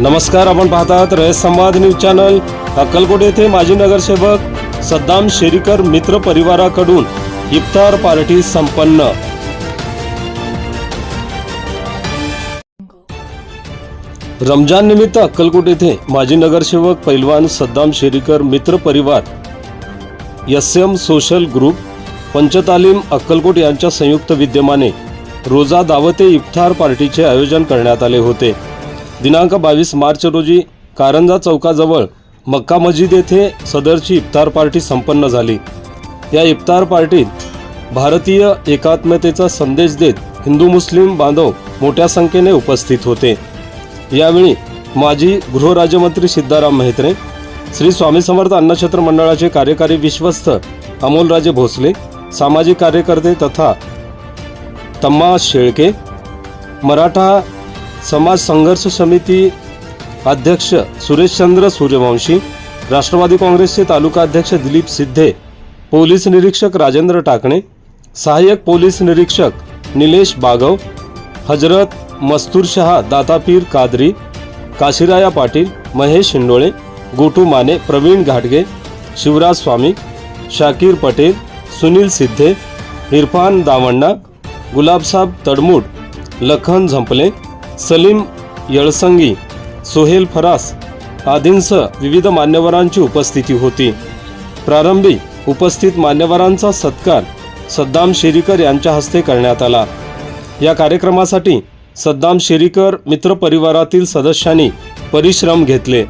नमस्कार आपण पाहतात रयत संवाद न्यूज चॅनल. अक्कलकोट येथे माजी नगरसेवक सद्दाम शेरीकर मित्र परिवाराकडून इफ्तार पार्टी संपन्न. रमजान निमित्त अक्कलकोट येथे माजी नगरसेवक पैलवान सद्दाम शेरीकर मित्र परिवार S M social group Panchtalim Akkalkot यांच्या संयुक्त विद्यमाने रोजा दावते इफ्तार पार्टीचे आयोजन करण्यात आले होते. दिनांक बावीस मार्च रोजी कारंजा चौकाजवळ मक्का मस्जिद येथे सदरची इफ्तार पार्टी संपन्न झाली. या इफ्तार पार्टीत भारतीय एकात्मतेचा संदेश देत हिंदू मुस्लिम बांधव मोठ्या संख्येने उपस्थित होते. यावेळी माजी गृहराज्यमंत्री सिद्धाराम म्हेत्रे श्री स्वामी समर्थ अन्नक्षेत्र मंडळाचे कार्यकारी विश्वस्त अमोलराजे भोसले सामाजिक कार्यकर्ते तथा तम्मा शेळके मराठा समाज संघर्ष समिती अध्यक्ष सुरेशचंद्र सूर्यवंशी, राष्ट्रवादी काँग्रेसचे तालुका अध्यक्ष दिलीप सिद्धे, पोलीस निरीक्षक राजेंद्र टाकणे, सहाय्यक पोलीस निरीक्षक निलेश बागव, हज़रत मस्तूरशहा दातापीर कादरी, काशीराया पाटील, महेश शिंडोळे गोटू माने, प्रवीण घाटगे, शिवराज स्वामी, शाकीर पटेल, सुनील सिद्धे, इरफान दावण्णा गुलाबसाब तडमुड, लखन झंपले सलीम यळसंगी सोहेल फरास आदींसह विविध मान्यवरांची उपस्थिती होती. प्रारंभी उपस्थित मान्यवरांचा सत्कार सद्दाम शेरीकर यांच्या हस्ते करण्यात आला. या कार्यक्रमासाठी सद्दाम शेरीकर मित्र परिवारातील सदस्यांनी परिश्रम घेतले.